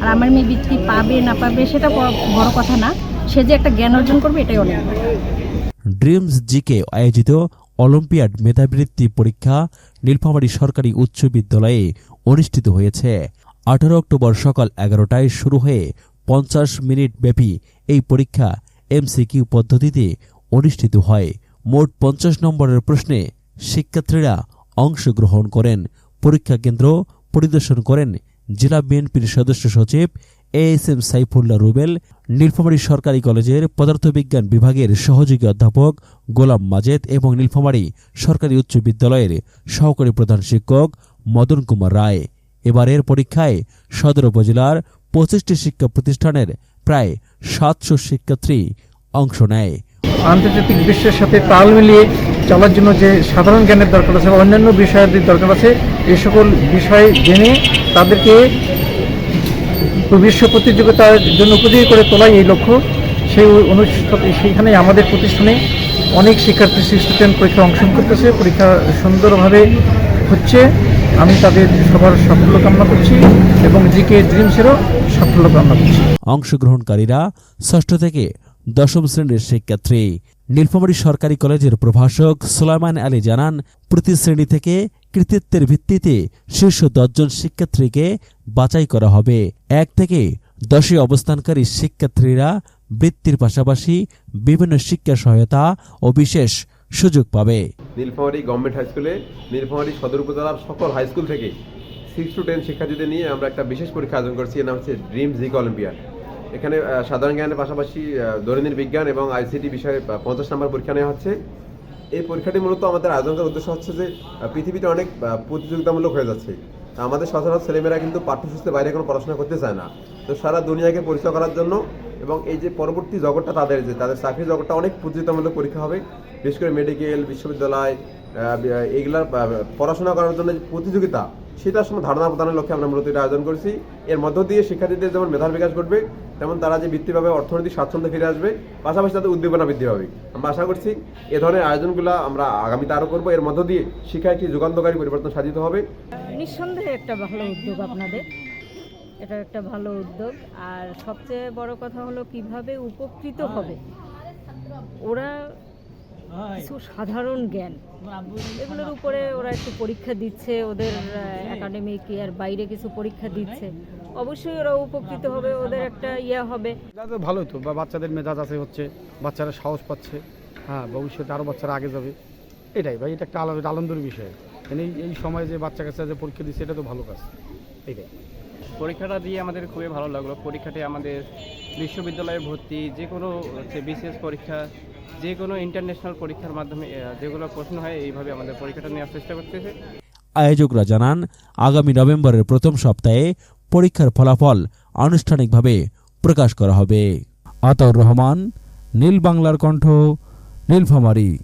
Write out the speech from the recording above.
আর আমার মেয়ে বৃত্তি পাবে, না পাবে, সেটা বড়- কথা না। সে যে একটা জ্ঞান অর্জন করবে, এটাই অনেক। ড্রিমস জিকে আয়োজিত অলিম্পিয়াড মেধাবৃত্তি পরীক্ষা নীলফামারী সরকারি উচ্চ বিদ্যালয়ে অনুষ্ঠিত হয়েছে। আঠারো অক্টোবর সকাল এগারোটায় শুরু হয়ে পঞ্চাশ মিনিট ব্যাপী এই পরীক্ষা এমসিকিউ পদ্ধতিতে অনুষ্ঠিত হয়। মোট পঞ্চাশ নম্বরের প্রশ্নে শিক্ষার্থীরা অংশগ্রহণ করেন, পরীক্ষা কেন্দ্র পরিদর্শন করেন জেলা বিএনপির সদস্য সচিব A S M Saifullah Rubel, Nilphamari সরকারি কলেজের পদার্থবিজ্ঞান বিভাগের সহযোগী অধ্যাপক গোলাম মাজেদ এবং নীলফামারী সরকারি উচ্চ বিদ্যালয়ের সহকারী প্রধান শিক্ষক মদন কুমার রায়। এবারের পরীক্ষায় সদর উপজেলার পঁচিশটি শিক্ষা প্রতিষ্ঠানের প্রায় সাতশো শিক্ষার্থী অংশ নেয়। আন্তর্জাতিক বিশ্বের সাথে তাল মিলিয়ে চলার জন্য যে সাধারণ জ্ঞানের দরকার আছে বা অন্যান্য বিষয়াদির দরকার আছে এই সকল বিষয় জেনে তাদেরকে বিশ্ব প্রতিযোগিতার জন্য উপযোগী করে তোলাই এই লক্ষ্য। সেই অনুষ্ঠান সেইখানে আমাদের প্রতিষ্ঠানে অনেক শিক্ষার্থী স্টুডেন্ট পরীক্ষা অংশগ্রহণ করতেছে। পরীক্ষা সুন্দরভাবে হচ্ছে। আমি তাদের সবার সাফল্য কামনা করছি এবং জিকে ড্রিমসেরও সাফল্য কামনা করছি। অংশগ্রহণকারীরা ষষ্ঠ থেকে দশম শ্রেণির শিক্ষার্থী। নীলফামারী সরকারি কলেজের প্রভাষক সুলাইমান আলী জানান, প্রতি শ্রেণি থেকে কৃতিত্বের ভিত্তিতে শীর্ষ দশজন শিক্ষার্থীকে বাছাই করা হবে। এক থেকে দশে অবস্থানকারী শিক্ষার্থীরা বৃত্তির পাশাপাশি বিভিন্ন শিক্ষা সহায়তা ও বিশেষ সুযোগ পাবে। নীলফামারী গভর্নমেন্ট হাই স্কুলে, নীলফামারী সদর উপজেলার সকল হাই স্কুল থেকে সিক্স টু টেন শিক্ষার্থীদের নিয়ে আমরা একটা বিশেষ পরীক্ষা আয়োজন করছি, এর নাম হচ্ছে ড্রিম জিক অলিম্পিয়াড এখানে সাধারণ জ্ঞানের পাশাপাশি দৈনন্দিন বিজ্ঞান এবং আইসিটি বিষয়ে পঞ্চাশ নম্বর পরীক্ষা নেওয়া হচ্ছে। এই পরীক্ষাটি মূলত আমাদের আয়োজন করার উদ্দেশ্য হচ্ছে যে পৃথিবীতে অনেক প্রতিযোগিতামূলক হয়ে যাচ্ছে। আমাদের সচরাচর ছেলেমেয়েরা কিন্তু পাঠ্যসূচিতে বাইরে কোনো পড়াশোনা করতে চায় না। তো সারা দুনিয়াকে পরিচয় করার জন্য এবং এই যে পরবর্তী জগৎটা তাদের যে তাদের চাকরি জগৎটা অনেক প্রতিযোগিতামূলক পরীক্ষা হবে। বিশেষ করে মেডিকেল বিশ্ববিদ্যালয় আহ, এইগুলা পড়াশোনা করার জন্য যে প্রতিযোগিতা সেটার সময় ধারণা প্রদানের লক্ষ্যে আমরা মূলত এটা আয়োজন করেছি। এর মধ্য দিয়ে শিক্ষার্থীদের যেমন মেধার বিকাশ ঘটবে তেমন তারা যে বৃত্তি পাবে অর্থনৈতিক স্বাচ্ছন্দ্য ফিরে আসবে, পাশাপাশি তাদের উদ্দীপনা বৃদ্ধি পাবে। আমরা আশা করছি এ ধরনের আয়োজনগুলো আমরা আগামীতে আরও করব। এর মধ্য দিয়ে শিক্ষা একটি যুগান্তকারী পরিবর্তন সাধিত হবে। নিঃসন্দেহে একটা ভালো উদ্যোগ আপনাদের। এটা একটা ভালো উদ্যোগ। আর সবচেয়ে বড় কথা হলো কীভাবে উপকৃত হবে। ওরা কিছু সাধারণ জ্ঞান। এগুলোর উপরে ওরা একটু পরীক্ষা দিচ্ছে। ওদের একাডেমিক ইয়ার বাইরে কিছু পরীক্ষা দিচ্ছে। অবশ্যই ওরা উপকৃত হবে ওদের একটা ইয়ে হবে। ভালোই তো বা বাচ্চাদের মেজাজ আছে হচ্ছে বাচ্চারা সাহস পাচ্ছে হ্যাঁ ভবিষ্যতে আরও বাচ্চারা আগে যাবে। এটাই ভাই এটা একটা আলাদা আনন্দের বিষয়। মানে এই সময় যে বাচ্চা কাছে যে পরীক্ষা দিচ্ছে এটা তো ভালো কাজ। এটাই। পরীক্ষাটা দিয়ে আমাদের খুবই ভালো লাগল। পরীক্ষাটি আমাদের বিশ্ববিদ্যালয়ে ভর্তি যে কোনো হচ্ছে বিসিএস পরীক্ষা যে কোনো ইন্টারন্যাশনাল পরীক্ষার মাধ্যমে যেগুলো প্রশ্ন হয় এইভাবে আমাদের পরীক্ষাটা নেওয়ার চেষ্টা করতেছে। আয়োজকরা জানান আগামী নভেম্বরের প্রথম সপ্তাহে পরীক্ষার ফলাফল আনুষ্ঠানিকভাবে প্রকাশ করা হবে। আতাউর রহমান নীল বাংলার কণ্ঠ নীলফামারী।